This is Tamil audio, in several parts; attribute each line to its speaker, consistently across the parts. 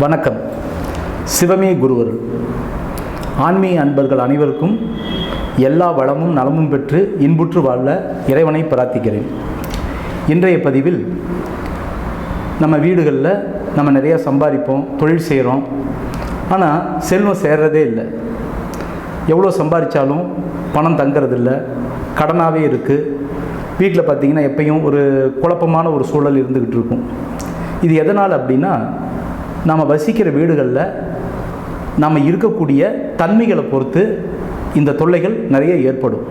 Speaker 1: வணக்கம். சிவமே குருவர். ஆன்மீக அன்பர்கள் அனைவருக்கும் எல்லா வளமும் நலமும் பெற்று இன்புற்று வாழ இறைவனை பிரார்த்திக்கிறேன். இன்றைய பதிவில் நம்ம வீடுகளில் நம்ம நிறையா சம்பாதிப்போம் தொழில் செய்கிறோம் ஆனால் செல்வம் சேர்றதே இல்லை. எவ்வளோ சம்பாதிச்சாலும் பணம் தங்கிறதில்ல. கடனாகவே இருக்குது வீட்டில் பார்த்தீங்கன்னா எப்பயும் ஒரு குழப்பமான ஒரு சூழல் இருந்துக்கிட்டு இருக்கும். இது எதனால் அப்படின்னா நாம் வசிக்கிற வீடுகளில் நாம் இருக்கக்கூடிய தன்மைகளை பொறுத்து இந்த தொல்லைகள் நிறைய ஏற்படும்.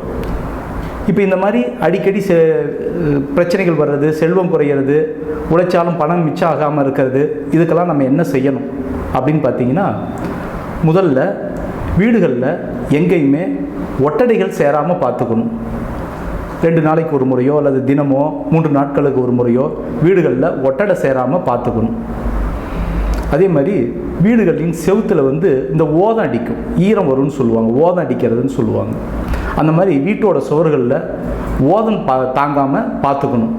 Speaker 1: இப்போ இந்த மாதிரி அடிக்கடி செ பிரச்சனைகள் வர்றது செல்வம் குறையிறது உழைச்சாலும் பணம் மிச்சம் ஆகாமல் இருக்கிறது இதுக்கெல்லாம் நம்ம என்ன செய்யணும்? அப்படின்னு பார்த்தீங்கன்னா முதல்ல வீடுகளில் எங்கேயுமே ஒட்டடைகள் சேராமல் பார்த்துக்கணும் ரெண்டு நாளைக்கு ஒரு முறையோ அல்லது தினமோ மூன்று நாட்களுக்கு ஒரு முறையோ வீடுகளில் ஒட்டடை சேராமல் பார்த்துக்கணும் அதே மாதிரி வீடுகளின் செவுத்தில் வந்து இந்த ஓதம் அடிக்கும். ஈரம் வரும்னு சொல்லுவாங்க. ஓதம் அடிக்கிறதுன்னு சொல்லுவாங்க. அந்த மாதிரி வீட்டோட சுவர்களில் ஓதம் பா தாங்காமல் பார்த்துக்கணும்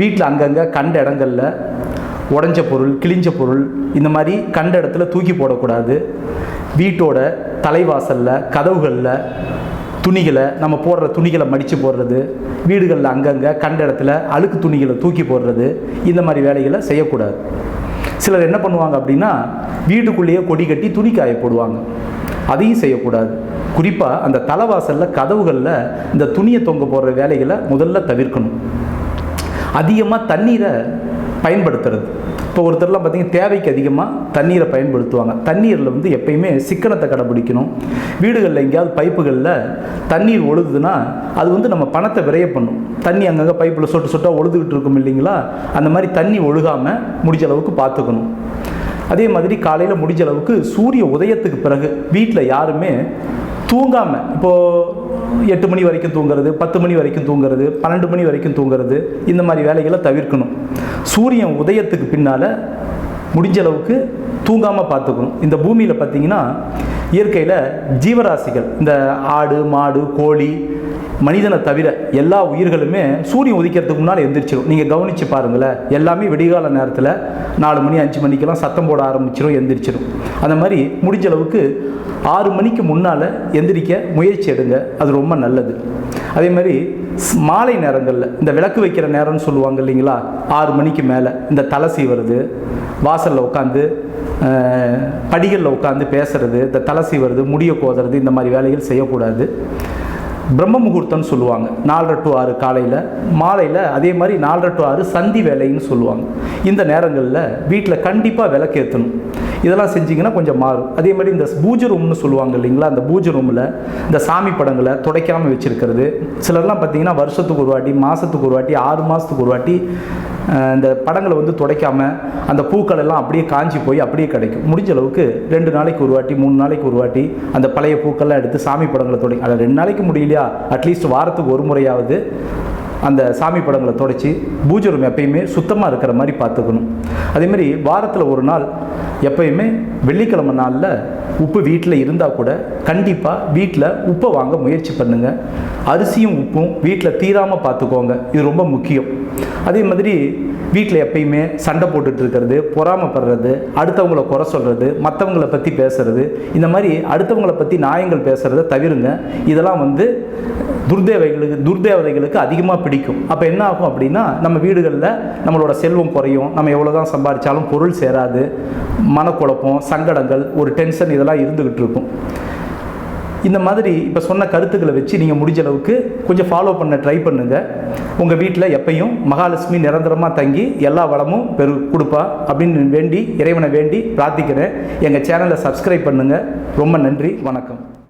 Speaker 1: வீட்டில் அங்கங்கே கண்ட இடங்களில் உடஞ்ச பொருள் கிழிஞ்ச பொருள் இந்த மாதிரி கண்ட இடத்துல தூக்கி போடக்கூடாது. வீட்டோட தலைவாசலில் கதவுகளில் துணிகளை நம்ம போடுற துணிகளை மடித்து போடுறது. வீடுகளில் அங்கங்கே கண்ட இடத்துல அழுக்கு துணிகளை தூக்கி போடுறது. இந்த மாதிரி வேலைகளை செய்யக்கூடாது. சிலர் என்ன பண்ணுவாங்க அப்படின்னா வீட்டுக்குள்ளேயே கொடி கட்டி துணி காய போடுவாங்க. அதையும் செய்யக்கூடாது. குறிப்பாக அந்த தலைவாசலில் கதவுகளில் இந்த துணியை தொங்க போடுற வேலைகளை முதல்ல தவிர்க்கணும். அதிகமாக தண்ணீரை பயன்படுத்துறது. இப்போ ஒருத்தர்லாம் பார்த்தீங்கன்னா தேவைக்கு அதிகமாக தண்ணீரை பயன்படுத்துவாங்க. தண்ணீரில் வந்து எப்பயுமே சிக்கனத்தை கடைபிடிக்கணும். வீடுகளில் எங்கேயாவது பைப்புகளில் தண்ணீர் ஒழுகுதுன்னா அது வந்து நம்ம பணத்தை விரைய பண்ணும். தண்ணி அங்கங்கே பைப்பில் சொட்டு சொட்டாக ஒழுதுகிட்டு இருக்கும் இல்லைங்களா? அந்த மாதிரி தண்ணி ஒழுகாமல் முடிஞ்ச அளவுக்கு பார்த்துக்கணும். அதே மாதிரி காலையில் முடிஞ்ச அளவுக்கு சூரிய உதயத்துக்கு பிறகு வீட்டில் யாருமே தூங்காமல் இப்போது எட்டு மணி வரைக்கும் தூங்குறது பத்து மணி வரைக்கும் தூங்குறது பன்னெண்டு மணி வரைக்கும் தூங்குறது இந்த மாதிரி வேலைகளை தவிர்க்கணும். சூரியன் உதயத்துக்கு பின்னால் முடிஞ்ச அளவுக்கு தூங்காமல் பார்த்துக்கணும். இந்த பூமியில் பார்த்தீங்கன்னா இயற்கையில் ஜீவராசிகள் இந்த ஆடு மாடு கோழி மனிதனை தவிர எல்லா உயிர்களுமே சூரியன் உதிக்கிறதுக்கு முன்னால் எந்திரிச்சிடும் நீங்கள் கவனித்து பாருங்களேன். எல்லாமே விடிகால நேரத்தில் நாலு மணி அஞ்சு மணிக்கெல்லாம் சத்தம் போட ஆரம்பிச்சிடும் எந்திரிச்சிடும் அந்த மாதிரி முடிஞ்ச அளவுக்கு ஆறு மணிக்கு முன்னால் எந்திரிக்க முயற்சி எடுங்க. அது ரொம்ப நல்லது. அதே மாதிரி ஸ்- மாலை நேரங்களில் இந்த விளக்கு வைக்கிற நேரம்னு சொல்லுவாங்க இல்லைங்களா? ஆறு மணிக்கு மேலே இந்த தலை சீவுறது வாசலில் உட்காந்து படிகளில் உட்காந்து பேசுறது இந்த தலை சீவுறது முடிய கோதுறது இந்த மாதிரி வேலைகள் செய்யக்கூடாது. பிரம்ம முகூர்த்தம்னு சொல்லுவாங்க. நாலரை டு ஆறு காலையில் மாலையில் அதே மாதிரி நாலரை டு ஆறு சந்தி வேலைன்னு சொல்லுவாங்க. இந்த நேரங்களில் வீட்டில் கண்டிப்பாக விளக்கேற்றணும் இதெல்லாம் செஞ்சிங்கன்னா கொஞ்சம் மாறும். அதே மாதிரி இந்த பூஜை ரூம்னு சொல்லுவாங்க இல்லைங்களா? அந்த பூஜை ரூமில் இந்த சாமி படங்களை துடைக்காமல் வச்சுருக்கிறது. சிலர்லாம் பார்த்தீங்கன்னா வருஷத்துக்கு ஒரு வாட்டி மாதத்துக்கு ஒரு வாட்டி ஆறு மாதத்துக்கு ஒரு வாட்டி இந்த படங்களை வந்து துடைக்காமல் அந்த பூக்கள் எல்லாம் அப்படியே காஞ்சி போய் அப்படியே கிடைக்கும். முடிஞ்ச அளவுக்கு ரெண்டு நாளைக்கு ஒரு வாட்டி மூணு நாளைக்கு ஒரு வாட்டி அந்த பழைய பூக்கள்லாம் எடுத்து சாமி படங்களை துடை அதை ரெண்டு நாளைக்கு முடியலையா? அட்லீஸ்ட் வாரத்துக்கு ஒரு முறையாவது அந்த சாமி படங்களை தொடச்சி பூஜை ரூம் எப்பயுமே சுத்தமாக இருக்கிற மாதிரி பார்த்துக்கணும். அதேமாதிரி வாரத்தில் ஒரு நாள் எப்பயுமே வெள்ளிக்கிழமை நாளில் உப்பு வீட்டில் இருந்தால் கூட கண்டிப்பாக வீட்டில் உப்பை வாங்க முயற்சி பண்ணுங்கள் அரிசியும் உப்பும் வீட்டில் தீராமல் பார்த்துக்கோங்க. இது ரொம்ப முக்கியம். அதே மாதிரி வீட்டில் எப்பயுமே சண்டை போட்டுட்டு இருக்கிறது பொறாமப்படுறது அடுத்தவங்கள குறை சொல்கிறது மற்றவங்கள பற்றி பேசுறது இந்த மாதிரி அடுத்தவங்கள பற்றி நியாயங்கள் பேசுகிறத தவிருங்க. இதெல்லாம் வந்து துர்தேவைகளுக்கு துர்தேவதைகளுக்கு அதிகமாக பிடிக்கும். அப்போ என்ன ஆகும் அப்படின்னா நம்ம வீடுகளில் நம்மளோட செல்வம் குறையும். நம்ம எவ்வளோ தான் சம்பாதிச்சாலும் பொருள் சேராது. மனக்குழப்பம் சங்கடங்கள் ஒரு டென்ஷன் இதெல்லாம் இருந்துக்கிட்டு இருக்கும். இந்த மாதிரி இப்போ சொன்ன கருத்துக்களை வச்சு நீங்கள் முடிஞ்ச அளவுக்கு கொஞ்சம் ஃபாலோ பண்ண ட்ரை பண்ணுங்கள் உங்கள் வீட்டில் எப்பையும் மகாலட்சுமி நிரந்தரமாக தங்கி எல்லா வளமும் பெரு கொடுப்பா அப்படின்னு வேண்டி இறைவனை வேண்டி பிரார்த்திக்கிறேன். எங்கள் சேனலை சப்ஸ்கிரைப் பண்ணுங்கள் ரொம்ப நன்றி. வணக்கம்.